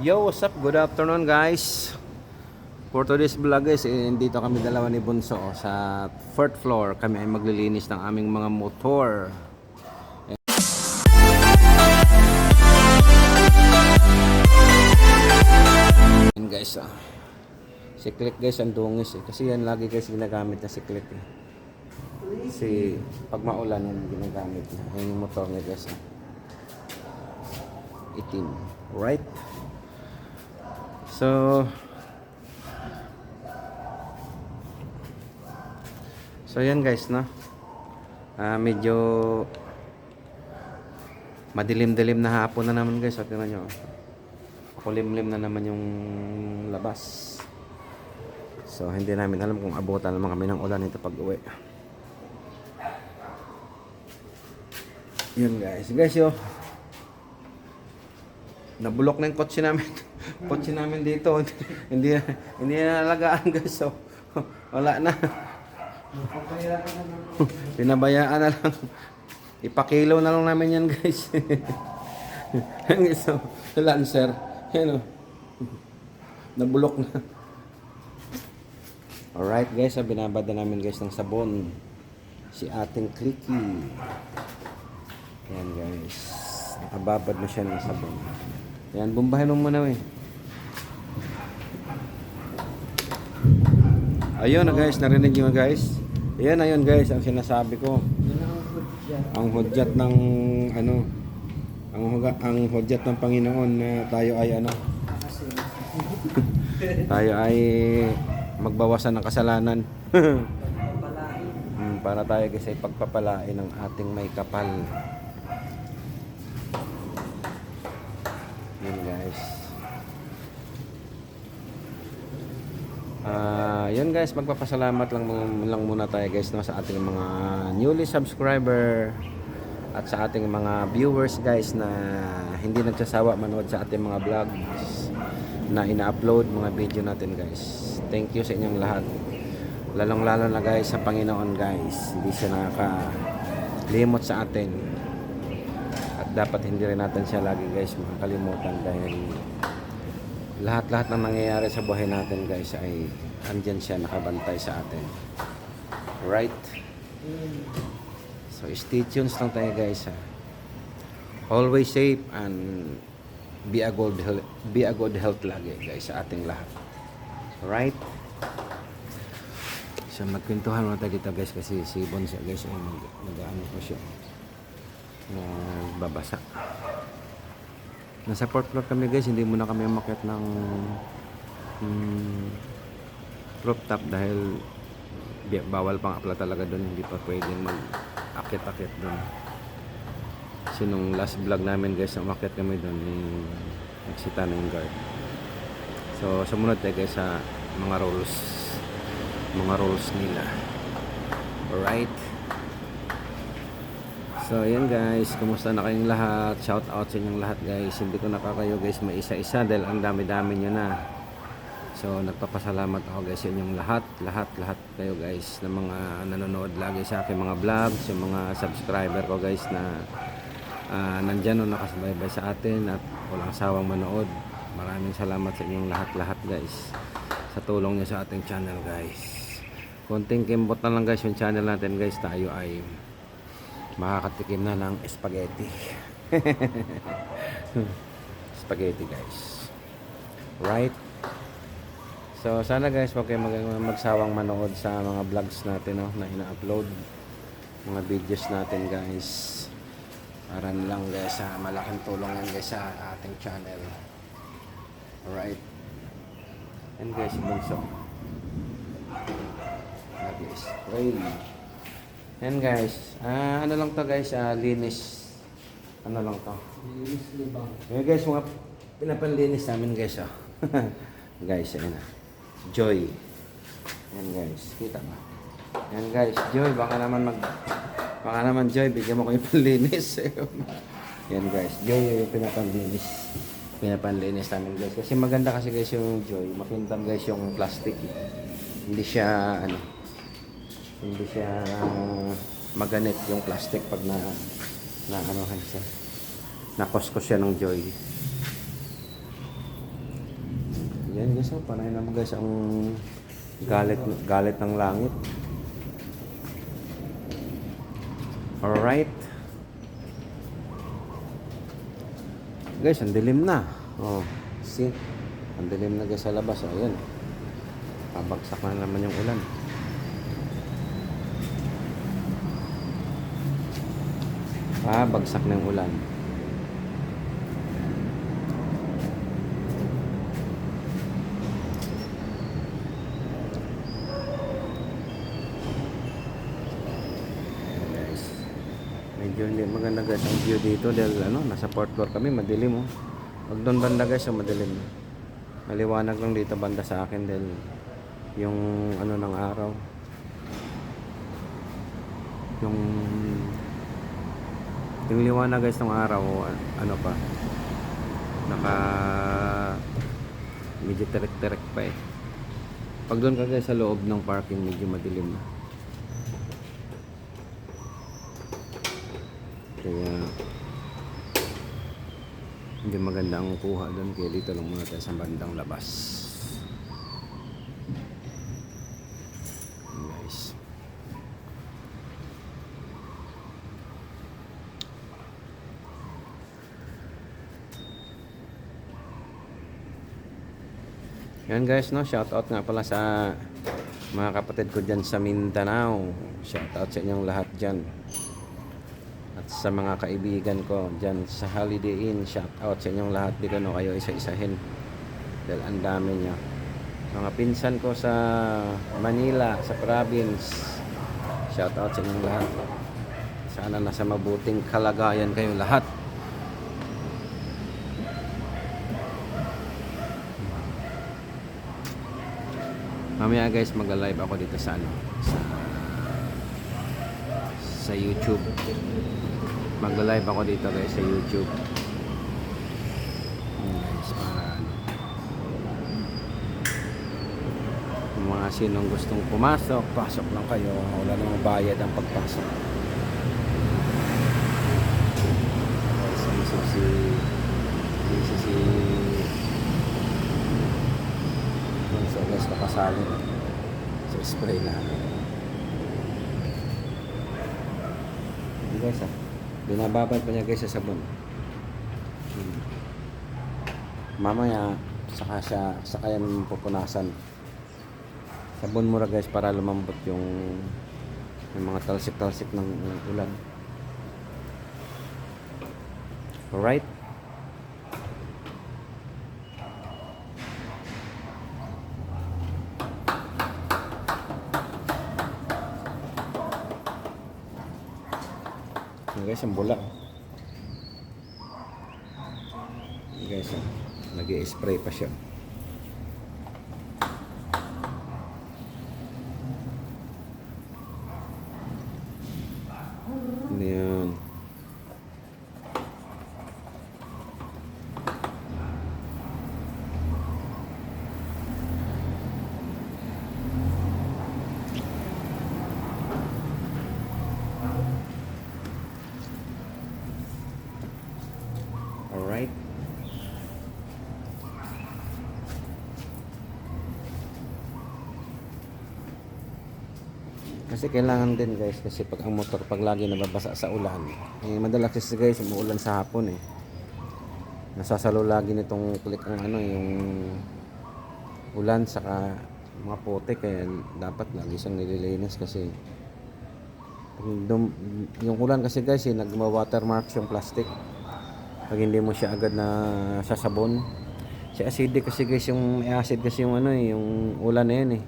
Yo, what's up? Good afternoon guys. For today's vlog guys, eh, dito kami dalawa ni Bunso oh, sa fourth floor. Kami ay maglilinis ng aming mga motor. Yan guys ah. Si Click guys ang dungis eh. Kasi yan lagi guys ginagamit na si Click eh. Kasi pag maulan yan ginagamit niya. Yan yung motor niya guys ah. Itim. Right? So, So yan guys, no? Ah, medyo madilim-dilim na hapon na naman guys. O, tingnan nyo. Kulimlim na naman yung labas. So, hindi namin alam kung abutan naman kami ng ulan ito pag uwi. Yun guys. Guys, yo. Nabulok na yung kotse namin. kotse namin dito. hindi hindi na nalagaan guys. So, wala na. Pinabayaan na lang. Ipakilo na lang namin yan guys. Yan guys, so, Lancer. Yan o. Nabulok na. Alright guys, so, binabad na namin guys ng sabon. Si ating clicky. Yan guys. Nakababad na siya ng sabon. Yan, bumbahin mo muna eh. Ayun na guys, narinig nyo guys. Ayan ayun guys, ang sinasabi ko. Ang hudyat ng ano, ang ang hudyat ng Panginoon na tayo ay ano, tayo ay magbawasan ng kasalanan. Hmm, para tayo kasi pagpapalain ng ating may kapal. Yun guys. Ah, yun guys, magpapasalamat lang, lang muna tayo guys no, sa ating mga newly subscriber at sa ating mga viewers guys na hindi nagsasawa manood sa ating mga vlogs na ina-upload mga video natin guys. Thank you sa inyong lahat. Lalong lalo na guys sa Panginoon guys. Hindi siya nakakalimot sa atin. At dapat hindi rin natin siya lagi guys makakalimutan dahil lahat-lahat ng nangyayari sa buhay natin guys ay andyan siya nakabantay sa atin. Right? So stay tuned lang tayo guys ha. Always safe and be a good be a good health lagi guys sa ating lahat. Right? So magkwentuhan muna tayo dito guys kasi si Bonsa guys ay nag, nag-ano pa siya. Nagbabasa. Nasa fourth floor kami guys, hindi muna kami umakyat ng mm, rooftop dahil bi- bawal pang apla talaga doon, hindi pa pwedeng mag-akit-akit doon. Kasi nung last vlog namin guys, na umakyat kami doon, eh, nagsita na yung guard. So, sumunod tayo guys sa mga rules. Mga rules nila. Alright. So, ayan guys. Kumusta na kayong lahat? Shout out sa inyong lahat guys. Hindi ko nakakayo guys may isa-isa dahil ang dami-dami nyo na. So, nagpapasalamat ako guys sa inyong lahat. Lahat, lahat kayo guys na mga nanonood lagi sa aking mga vlogs. Yung mga subscriber ko guys na ah, nandyan o nakasubaybay sa atin at walang sawang manood. Maraming salamat sa inyong lahat-lahat guys. Sa tulong niyo sa ating channel guys. Konting kimbot na lang guys yung channel natin guys. Tayo ay makakatikim na ng spaghetti. spaghetti guys. Right? So sana guys wag kayong mag- magsawang manood sa mga vlogs natin no, na ina-upload. Mga videos natin guys. Para lang guys sa malaking tulong yan guys sa ating channel. Alright. And guys, bunso. Lagi spray. Yan guys. Ah, ano lang to guys, ah, linis. Ano lang to. Yan guys, mga pinapanlinis namin guys, oh. guys, ayun na. Joy. Yan guys, kita ba? Yan guys, Joy, baka naman mag baka naman Joy, bigyan mo ko yung panlinis. Yan guys, Joy yung pinapanlinis. Pinapanlinis namin guys. Kasi maganda kasi guys yung Joy. Makintam guys yung plastic. Hindi siya ano, hindi siya maganit yung plastic pag na na ano siya. Nakoskos siya ng Joy. Yan guys, oh, panay naman guys ang galit galit ng langit. Alright. Guys, ang dilim na. Oh, see? Ang dilim na guys sa labas. Yan. Pabagsak na naman yung ulan. Pabagsak na yung ulan. guys. Medyo hindi maganda guys ang view dito dahil ano, nasa fourth floor kami, madilim oh. Pag doon banda guys, oh, madilim. Maliwanag lang dito banda sa akin dahil yung ano ng araw. Yung yung liwanag guys ng araw, ano pa, naka medyo terek-terek pa eh. Pag doon ka guys sa loob ng parking, medyo madilim na. Kaya hindi maganda ang kuha doon kaya dito lang muna tayo sa bandang labas. Yun, Guys. Yan guys, no, shout out nga pala sa mga kapatid ko dyan sa Mindanao. Shout out sa inyong lahat dyan. At sa mga kaibigan ko dyan sa Holiday Inn shout out sa inyong lahat di no? Kayo isa-isahin. Dahil ang dami niya. Mga pinsan ko sa Manila sa province shout out sa inyong lahat. Sana nasa mabuting kalagayan kayo lahat mamaya guys magla-live ako dito sa ano sa sa YouTube. Magla-live ako dito guys sa YouTube. Yun, guys para ano. Mga sinong gustong pumasok pasok lang kayo. Wala namang bayad ang pagpasok guys isip si isip si yun, kapasali sa spray namin. Yun, guys ah. Binababad pa niya guys sa sabon. Hmm. mamaya saka siya saka yan pupunasan. Sabon mura guys para lumambot yung yung mga talsik-talsik ng ulan. Alright Yan guys, ang bula. Yan guys, nag-i-spray pa siya. Yan. Alright. Kasi kailangan din guys kasi pag ang motor pag lagi nababasa sa ulan, eh madalas kasi guys umuulan sa hapon eh. Nasasalo lagi nitong click ang ano yung ulan saka mga pote kaya dapat lagi siyang nililinis kasi dum- yung ulan kasi guys eh nagma-watermarks yung plastic. Pag hindi mo siya agad na sasabon. Si acidic kasi guys yung acid kasi yung ano eh yung ulan na yun eh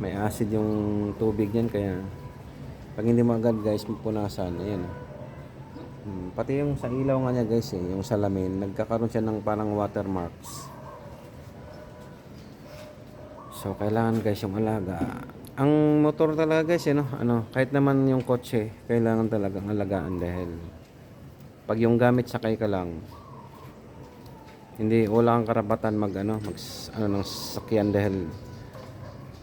may acid yung tubig yan kaya pag hindi mo agad guys punasan. Ayan. Hmm, pati yung sa ilaw nga niya guys eh yung salamin nagkakaroon siya ng parang watermarks. So kailangan guys yung alaga. Ang motor talaga guys eh, no? ano, kahit naman yung kotse kailangan talagang alagaan dahil pag yung gamit sakay ka lang hindi wala kang karapatan mag ano mag ano ng sasakyan dahil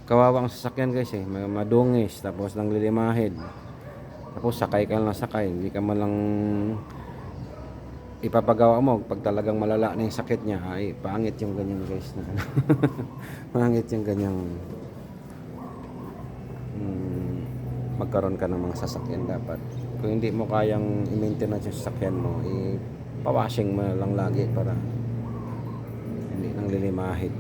kawawa ang sasakyan guys eh. Madungis tapos nang lilimahid tapos sakay ka lang sakay hindi ka man lang ipapagawa mo pag talagang malala na yung sakit niya. Ay pangit yung ganyan guys na ano. pangit yung ganyang mm, magkaroon ka ng mga sasakyan dapat. Kung hindi mo kayang i-maintenance yung sasakyan mo i pawashing mo lang lagi para hindi nang lilimahid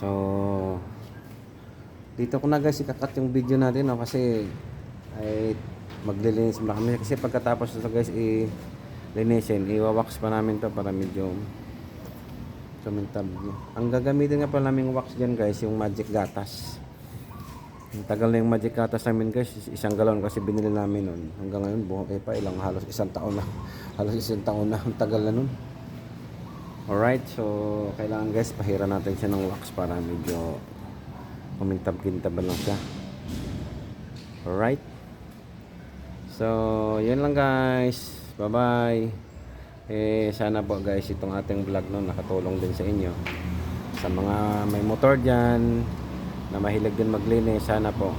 so dito ko na guys ikakat yung video natin no, kasi ay maglilinis muna kami kasi pagkatapos nito guys i linisin iwawax pa namin to para medyo sumintab niya. Ang gagamitin nga pala namin wax dyan guys yung magic gatas. Ang tagal na yung magic gatas namin guys, is- isang galon kasi binili namin nun. Hanggang ngayon buhok eh pa ilang halos isang taon na. halos isang taon na ang tagal na nun. Alright, so kailangan guys pahira natin siya ng wax para medyo kumintab-kintab lang siya. Alright. So, yun lang guys. Bye-bye. Eh, sana po guys itong ating vlog no, nakatulong din sa inyo. Sa mga may motor dyan, na mahilig din maglinis, sana po.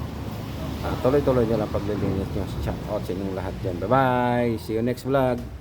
ah, tuloy-tuloy nyo lang paglilinis nyo. Shout out sa inyong lahat dyan. Bye-bye. See you next vlog.